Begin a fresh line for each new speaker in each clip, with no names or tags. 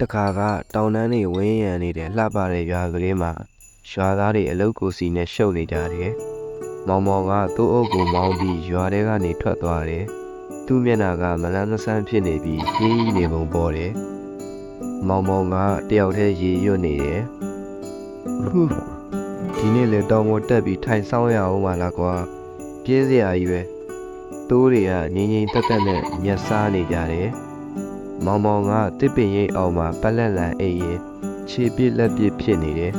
တခါကတောင်တန်းတွေဝင်းရံနေတဲ့လှပတဲ့ရွာကလေးမှာရွာသားတွေအလုတ်ကိုစီနဲ့ရှုပ်နေကြတယ်။မောင်မောင်ကသူ့အုပ်ကိုမောင်းပြီးရွာထဲကနေထွက်သွားတယ်။သူ့မျက်နှာကမလန်းမဆန်းဖြစ်နေပြီးပြင်းကြီးနေပုံပေါ်တယ်။မောင်မောင်ကတယောက်တည်းရေရွတ်နေတယ်။ဟူးဒီနေ့လေတောင်ပေါ်တက်ပြီးထိုင်ဆောင်ရအောင်ပါလားကွာ။ပြင်းစရာကြီးပဲ။တိုးတွေကငိမ့်ငိမ့်တက်တက်နဲ့မျက်စားနေကြတယ်။ မောင်မောင်ကတစ်ပင်ရိပ်အောင်မှာပက်လက်လန်အိပ်ရင်ခြေပြစ်လက်ပြစ်ဖြစ်နေတယ်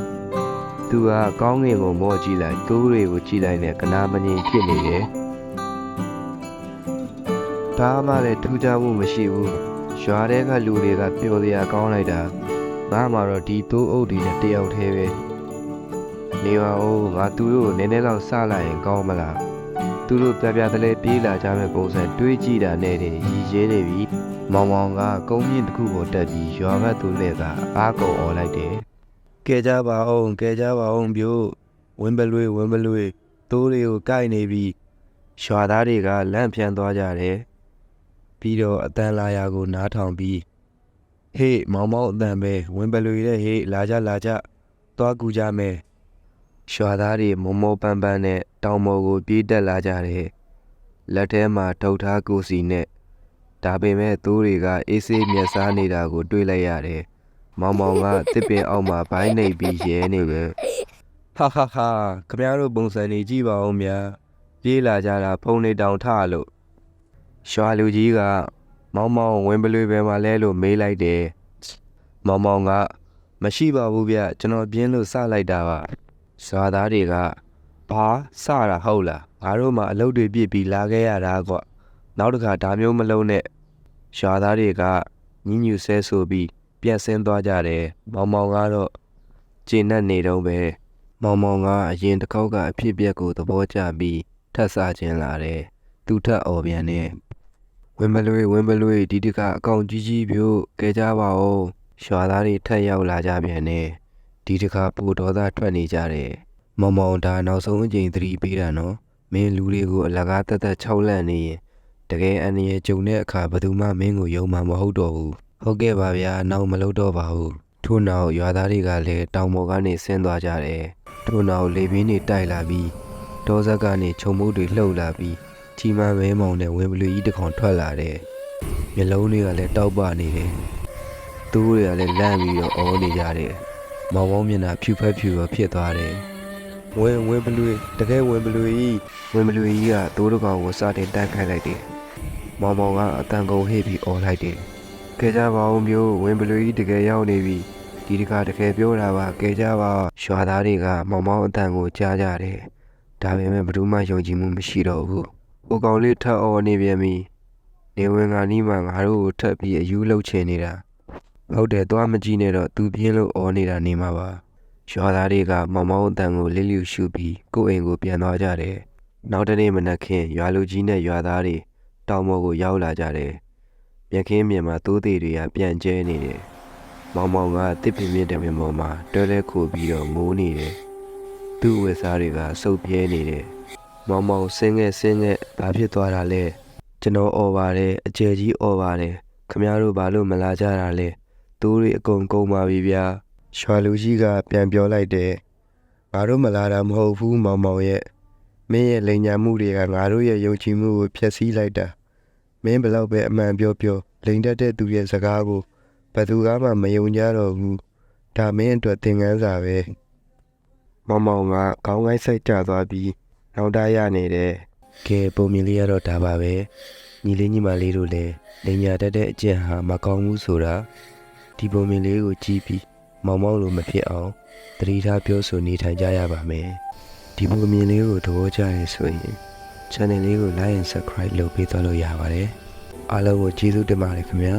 ။သူကကောင်းငင်ကိုမော့ကြည့်လိုက်တိုးတွေကိုကြည့်လိုက်နဲ့ကနာမငြိမ်ဖြစ်နေတယ်။ဒါမှလည်းထူးခြားမှုမရှိဘူး။ရွာထဲကလူတွေကပျော်စရာကောင်းလိုက်တာ။ငါမှတော့ဒီတိုးအုပ်တွေနဲ့တယောက်တည်းပဲ။နေပါဦးငါသူတို့ကိုနည်းနည်းလောက်စလိုက်ရင်ကောင်းမလား။ သူတို့ပြပြတလဲပြေးလာကြမဲ့ပုံစံတွေးကြည့်တာနဲ့တည်းရည်ရဲနေပြီ။မောင်မောင်ကကုန်းမြင့်တစ်ခုကိုတက်ပြီးရွာဘက်သူလှည့်ကအားကုန်អော်လိုက်တယ်။ကဲကြပါအောင်ကဲကြပါအောင်ပြို့ဝင်းပလွေဝင်းပလွေသိုးတွေကိုကိုက်နေပြီးရွာသားတွေကလန့်ဖြန်းသွားကြတယ်။ပြီးတော့အတန်လာယာကိုနားထောင်ပြီးဟေးမောင်မောင်အတန်ပဲဝင်းပလွေတဲ့ဟေးလာကြလာကြသွားကူကြမယ်။ ရွာသားတွေမုံမောပန်းပန်းနဲ့တောင်ပေါ်ကို ပြေးတက်လာကြတယ်။လက်ထဲမှာထုတ်ထားကိုစီနဲ့ဒါပေမဲ့သူတွေကအေးဆေးမျက်စားနေတာကို တွေ့လိုက်ရတယ်။မောင်မောင်ကတစ်ပင်အောက်မှာဘိုင်းနေပြီးရဲနေပဲ။ဟာဟာဟာခမရတို့ပုံစံနေကြည့်ပါဦးဗျာ။ပြေးလာကြတာဖုန်းလေးတောင်ထလို့ရွာလူကြီးကမောင်မောင်ဝင်ပလွေပဲမှာလဲလို့မေးလိုက်တယ်။မောင်မောင်ကမရှိပါဘူးဗျကျွန်တော်ပြင်းလို့စလိုက်တာပါ။ ရွာသားတွေကဘာစတာဟုတ်လားငါတို့မှအလုပ်တွေပြစ်ပြီးလာခဲ့ရတာကွ။နောက်တစ်ခါဒါမျိုးမလုံးနဲ့ရွာသားတွေကညညူဆဲဆိုပြီးပြက်ဆင်းသွားကြတယ်မောင်မောင်ကတော့ကျဉ်နဲ့နေတော့ပဲမောင်မောင်ကအရင်တစ်ခေါက်ကအဖြစ်အပျက်ကိုသဘောကျပြီးထပ်ဆခြင်းလာတယ်သူထပ်អော်ပြန်တယ်ဝင်းမလွေဝင်းမလွေဒီတကအကောင်ကြီးကြီးပြို့ကဲကြပါဦးရွာသားတွေထပ်ရောက်လာကြပြန်တယ် ဒီတခါပူဒေါသထွက်နေကြတယ်မောင်မောင်ဒါနောက်ဆုံးအချိန်သတိပေးတာနော်မင်းလူတွေကိုအလကားတက်တက်ခြောက်လန့်နေရင်တကယ်အန္တရာယ်ကြုံတဲ့အခါဘယ်သူမှမင်းကိုယုံမှာမဟုတ်တော့ဘူးဟုတ်ကဲ့ပါဗျာနောက်မလုပ်တော့ပါဘူးထို့နောက်ရွာသားတွေကလည်းတောင်ပေါ်ကနေဆင်းသွားကြတယ်ထို့နောက်လေပြင်းတွေတိုက်လာပြီးတောဆက်ကနေခြုံမုတ်တွေလှုပ်လာပြီးချီမန်းမဲမောင်နဲ့ဝင်းဘလူကြီးတစ်ခေါင်ထွက်လာတယ်မျက်လုံးတွေကလည်းတောက်ပနေတယ်သူတို့တွေကလည်းလန့်ပြီးတော့အော်နေကြတယ် မောင်မောင်မျက်နှာဖြူဖက်ဖြူပဲဖြစ်သွားတယ်ဝင်းဝင်းဘလူတကယ်ဝင်းဘလူကြီးဝင်းဘလူကြီးကသိုးတစ်ကောင်ကိုစတင်တိုက်ခိုက်လိုက်တယ်မောင်မောင်ကအတန်ကုန်ဟိပြီးអော်လိုက်တယ်။ကဲကြပါဦးမျိုးဝင်းဘလူကြီးတကယ်ရောက်နေပြီ။ဒီတခါတကယ်ပြောတာပါကဲကြပါရွာသားတွေကမောင်မောင်အတန်ကိုကြားကြတယ်။ဒါပေမဲ့ဘယ်သူမှယုံကြည်မှုမရှိတော့ဘူး။ဟိုကောင်လေးထပ်អော်နေပြန်ပြီ။နေဝင်ကနီးမှငါတို့ကိုထပ်ပြီးအယူလှုပ်ချင်နေတာ။ ဟုတ်တယ်သွားမကြည့်နဲ့တော့သူပြင်းလို့ဩနေတာနေမှာပါရွာသားတွေကမောင်မောင်အတန်ကိုလစ်လျူရှုပြီးကိုယ့်အိမ်ကိုပြန်သွားကြတယ်နောက်တနေ့မနက်ခင်းရွာလူကြီးနဲ့ရွာသားတွေတောင်ပေါ်ကိုရောက်လာကြတယ်မြက်ခင်းမြင်မှာသိုးသေးတွေကပြန်ကျဲနေတယ်မောင်မောင်ကတစ်ပင်မြင့်တပင်ပေါ်မှာတဲလဲခိုပြီးတော့ငိုးနေတယ်သူ့ဝက်စားတွေကစုပ်ပြဲနေတယ်မောင်မောင်ဆင်းခဲ့ဆင်းခဲ့ဘာဖြစ်သွားတာလဲကျွန်တော်អော်ပါတယ်အကျယ်ကြီးអော်ပါတယ်ခမရတို့ဘာလို့မလာကြတာလဲ သိုးတွေအကုန်ကုန်ပါပြီဗျာ။ရွာလူကြီးကပြန်ပြောလိုက်တယ်။ငါတို့မလာတာမဟုတ်ဘူးမောင်မောင်ရဲ့မင်းရဲ့လိန်ညာမှုတွေကငါတို့ရဲ့ယုံကြည်မှုကိုဖျက်ဆီးလိုက်တာမင်းဘလောက်ပဲအမှန်ပြောပြောလိန်တက်တဲ့သူရဲ့စကားကိုဘယ်သူကမှမယုံကြတော့ဘူးဒါမင်းအတွက်သင်ခန်းစာပဲမောင်မောင်ကခေါင်းကိုင်းစိတ်ကြသွားပြီးနောက်တရနေတယ်ကဲပုံမြင်လေးရတော့ဒါပါပဲညီလေးညီမလေးတို့လည်းလိန်ညာတက်တဲ့အကျင့်ဟာမကောင်းဘူးဆိုတာ ဒီပုံမြင်လေးကိုကြည့်ပြီးမောင်မောင်လိုမဖြစ်အောင်သတိထားပြောဆိုနေထိုင်ကြရပါမယ်ဒီပုံမြင်လေးကိုသဘောကျရင်ဆိုရင် channel လေးကို like and subscribe လုပ်ပေးသွားလို့ရပါတယ်အားလုံးကိုကျေးဇူးတင်ပါတယ်ခင်ဗျာ